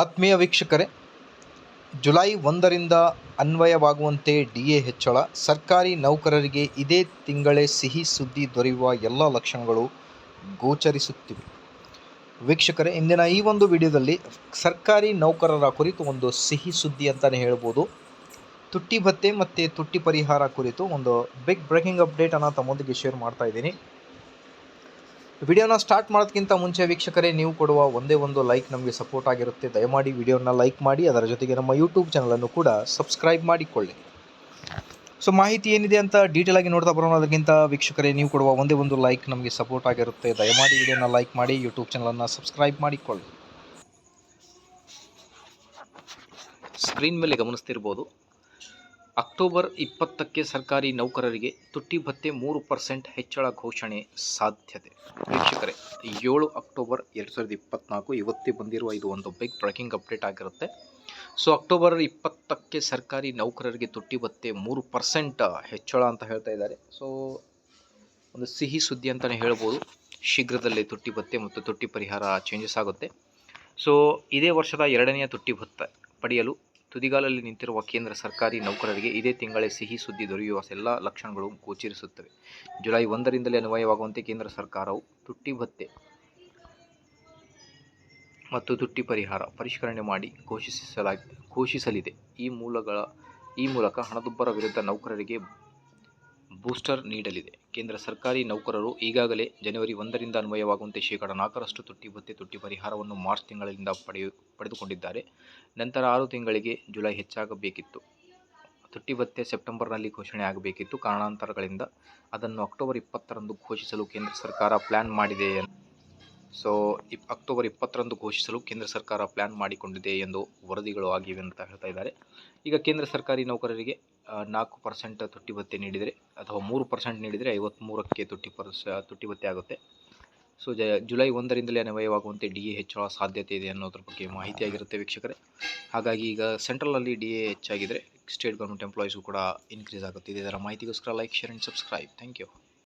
ಆತ್ಮೀಯ ವೀಕ್ಷಕರೇ, ಜುಲೈ ಒಂದರಿಂದ ಅನ್ವಯವಾಗುವಂತೆ ಡಿಎ ಹೆಚ್ಚಳ, ಸರ್ಕಾರಿ ನೌಕರರಿಗೆ ಇದೇ ತಿಂಗಳೇ ಸಿಹಿ ಸುದ್ದಿ ದೊರೆಯುವ ಎಲ್ಲ ಲಕ್ಷಣಗಳು ಗೋಚರಿಸುತ್ತಿವೆ. ವೀಕ್ಷಕರೇ, ಇಂದಿನ ಈ ಒಂದು ವಿಡಿಯೋದಲ್ಲಿ ಸರ್ಕಾರಿ ನೌಕರರ ಕುರಿತು ಒಂದು ಸಿಹಿ ಸುದ್ದಿ ಅಂತಲೇ ಹೇಳ್ಬೋದು. ತುಟ್ಟಿ ಭತ್ತೆ ಮತ್ತು ತುಟ್ಟಿ ಪರಿಹಾರ ಕುರಿತು ಒಂದು ಬಿಗ್ ಬ್ರೇಕಿಂಗ್ ಅಪ್ಡೇಟನ್ನು ತಮ್ಮೊಂದಿಗೆ ಶೇರ್ ಮಾಡ್ತಾ ಇದ್ದೀನಿ. ವಿಡಿಯೋನ ಸ್ಟಾರ್ಟ್ ಮಾಡೋದಕ್ಕಿಂತ ಮುಂಚೆ ವೀಕ್ಷಕರೇ, ನೀವು ಕೊಡುವ ಒಂದೇ ಒಂದು ಲೈಕ್ ನಮಗೆ ಸಪೋರ್ಟ್ ಆಗಿರುತ್ತೆ. ದಯಮಾಡಿ ವಿಡಿಯೋನ ಲೈಕ್ ಮಾಡಿ, ಅದರ ಜೊತೆಗೆ ನಮ್ಮ ಯೂಟ್ಯೂಬ್ ಚಾನಲನ್ನು ಕೂಡ ಸಬ್ಸ್ಕ್ರೈಬ್ ಮಾಡಿಕೊಳ್ಳಿ. ಸೊ ಮಾಹಿತಿ ಏನಿದೆ ಅಂತ ಡೀಟೇಲ್ ಆಗಿ ನೋಡ್ತಾ ಬರೋಣ ಅದಕ್ಕಿಂತ ವೀಕ್ಷಕರೇ, ನೀವು ಕೊಡುವ ಒಂದೇ ಒಂದು ಲೈಕ್ ನಮಗೆ ಸಪೋರ್ಟ್ ಆಗಿರುತ್ತೆ. ದಯಮಾಡಿ ವಿಡಿಯೋನ ಲೈಕ್ ಮಾಡಿ ಯೂಟ್ಯೂಬ್ ಚಾನಲನ್ನು ಸಬ್ಸ್ಕ್ರೈಬ್ ಮಾಡಿಕೊಳ್ಳಿ. ಸ್ಕ್ರೀನ್ ಮೇಲೆ ಗಮನಿಸ್ತಿರ್ಬೋದು. ಅಕ್ಟೋಬರ್ ಇಪ್ಪತ್ತಕ್ಕೆ ಸರ್ಕಾರಿ ನೌಕರರಿಗೆ ತುಟ್ಟಿ ಭತ್ತೆ ಮೂರು ಪರ್ಸೆಂಟ್ ಹೆಚ್ಚಳ ಘೋಷಣೆ ಸಾಧ್ಯತೆ. ವೀಕ್ಷಕರೇ, ಏಳು ಅಕ್ಟೋಬರ್ ಎರಡು ಸಾವಿರದ ಇಪ್ಪತ್ತ್ನಾಲ್ಕು ಇವತ್ತೇ ಬಂದಿರುವ ಇದು ಒಂದು ಬಿಗ್ ಬ್ರೇಕಿಂಗ್ ಅಪ್ಡೇಟ್ ಆಗಿರುತ್ತೆ. ಸೊ ಅಕ್ಟೋಬರ್ ಇಪ್ಪತ್ತಕ್ಕೆ ಸರ್ಕಾರಿ ನೌಕರರಿಗೆ ತುಟ್ಟಿ ಭತ್ತೆ ಮೂರು ಪರ್ಸೆಂಟ್ ಹೆಚ್ಚಳ ಅಂತ ಹೇಳ್ತಾ ಇದ್ದಾರೆ. ಸೊ ಒಂದು ಸಿಹಿ ಸುದ್ದಿ ಅಂತಲೇ ಹೇಳ್ಬೋದು. ಶೀಘ್ರದಲ್ಲೇ ತುಟ್ಟಿ ಭತ್ತೆ ಮತ್ತು ತುಟ್ಟಿ ಪರಿಹಾರ ಚೇಂಜಸ್ ಆಗುತ್ತೆ. ಸೊ ಇದೇ ವರ್ಷದ ಎರಡನೆಯ ತುಟ್ಟಿ ಭತ್ತ ಪಡೆಯಲು ತುದಿಗಾಲಲ್ಲಿ ನಿಂತಿರುವ ಕೇಂದ್ರ ಸರ್ಕಾರಿ ನೌಕರರಿಗೆ ಇದೇ ತಿಂಗಳೇ ಸಿಹಿ ಸುದ್ದಿ ದೊರೆಯುವ ಎಲ್ಲ ಲಕ್ಷಣಗಳು ಗೋಚರಿಸುತ್ತವೆ. ಜುಲೈ ಒಂದರಿಂದಲೇ ಅನ್ವಯವಾಗುವಂತೆ ಕೇಂದ್ರ ಸರ್ಕಾರವು ತುಟ್ಟಿ ಭತ್ತೆ ಮತ್ತು ತುಟ್ಟಿ ಪರಿಹಾರ ಪರಿಷ್ಕರಣೆ ಮಾಡಿ ಘೋಷಿಸಲಾಗಿ ಘೋಷಿಸಲಿದೆ. ಈ ಮೂಲಗಳ, ಈ ಮೂಲಕ ಹಣದುಬ್ಬರ ವಿರುದ್ಧ ನೌಕರರಿಗೆ ಬೂಸ್ಟರ್ ನೀಡಲಿದೆ. ಕೇಂದ್ರ ಸರ್ಕಾರಿ ನೌಕರರು ಈಗಾಗಲೇ ಜನವರಿ ಒಂದರಿಂದ ಅನ್ವಯವಾಗುವಂತೆ ಶೇಕಡ ನಾಲ್ಕರಷ್ಟು ತುಟ್ಟಿ ಭತ್ತೆ ತುಟ್ಟಿ ಪರಿಹಾರವನ್ನು ಮಾರ್ಚ್ ತಿಂಗಳಿಂದ ಪಡೆಯು, ಪಡೆದುಕೊಂಡಿದ್ದಾರೆ. ನಂತರ ಆರು ತಿಂಗಳಿಗೆ ಜುಲೈ ಹೆಚ್ಚಾಗಬೇಕಿತ್ತು. ತುಟ್ಟಿ ಭತ್ಯೆ ಸೆಪ್ಟೆಂಬರ್ನಲ್ಲಿ ಘೋಷಣೆ ಆಗಬೇಕಿತ್ತು. ಕಾರಣಾಂತರಗಳಿಂದ ಅದನ್ನು ಅಕ್ಟೋಬರ್ ಇಪ್ಪತ್ತರಂದು ಘೋಷಿಸಲು ಕೇಂದ್ರ ಸರ್ಕಾರ ಪ್ಲ್ಯಾನ್ ಮಾಡಿದೆ ಸೊ ಇಪ್ ಅಕ್ಟೋಬರ್ ಇಪ್ಪತ್ತರಂದು ಘೋಷಿಸಲು ಕೇಂದ್ರ ಸರ್ಕಾರ ಪ್ಲ್ಯಾನ್ ಮಾಡಿಕೊಂಡಿದೆ ಎಂದು ವರದಿಗಳು ಆಗಿವೆ ಅಂತ ಹೇಳ್ತಾ ಇದ್ದಾರೆ. ಈಗ ಕೇಂದ್ರ ಸರ್ಕಾರಿ ನೌಕರರಿಗೆ ನಾಲ್ಕು ಪರ್ಸೆಂಟ್ ತುಟ್ಟಿ ಭತ್ಯೆ ನೀಡಿದರೆ, ಅಥವಾ ಮೂರು ಪರ್ಸೆಂಟ್ ನೀಡಿದರೆ ಐವತ್ತ್ಮೂರಕ್ಕೆ ತುಟ್ಟಿ ಪರ್ಸ ತುಟ್ಟಿ ಭತ್ಯೆ ಆಗುತ್ತೆ. ಸೊ ಜ, ಜುಲೈ ಒಂದರಿಂದಲೇ ಅನ್ವಯವಾಗುವಂತೆ ಡಿ ಎ ಹೆಚ್ಚಳ ಸಾಧ್ಯತೆ ಇದೆ ಅನ್ನೋದ್ರ ಬಗ್ಗೆ ಮಾಹಿತಿ ಆಗಿರುತ್ತೆ ವೀಕ್ಷಕರೇ. ಹಾಗಾಗಿ ಈಗ ಸೆಂಟ್ರಲಲ್ಲಿ ಡಿ ಎ ಹೆಚ್ಚಾಗಿದ್ದರೆ ಸ್ಟೇಟ್ ಗೌರ್ಮೆಂಟ್ ಎಂಪ್ಲಾಯೀಸು ಕೂಡ ಇನ್ಕ್ರೀಸ್ ಆಗುತ್ತೆ. ಇದರ ಮಾಹಿತಿಗೋಸ್ಕರ like share and subscribe thank you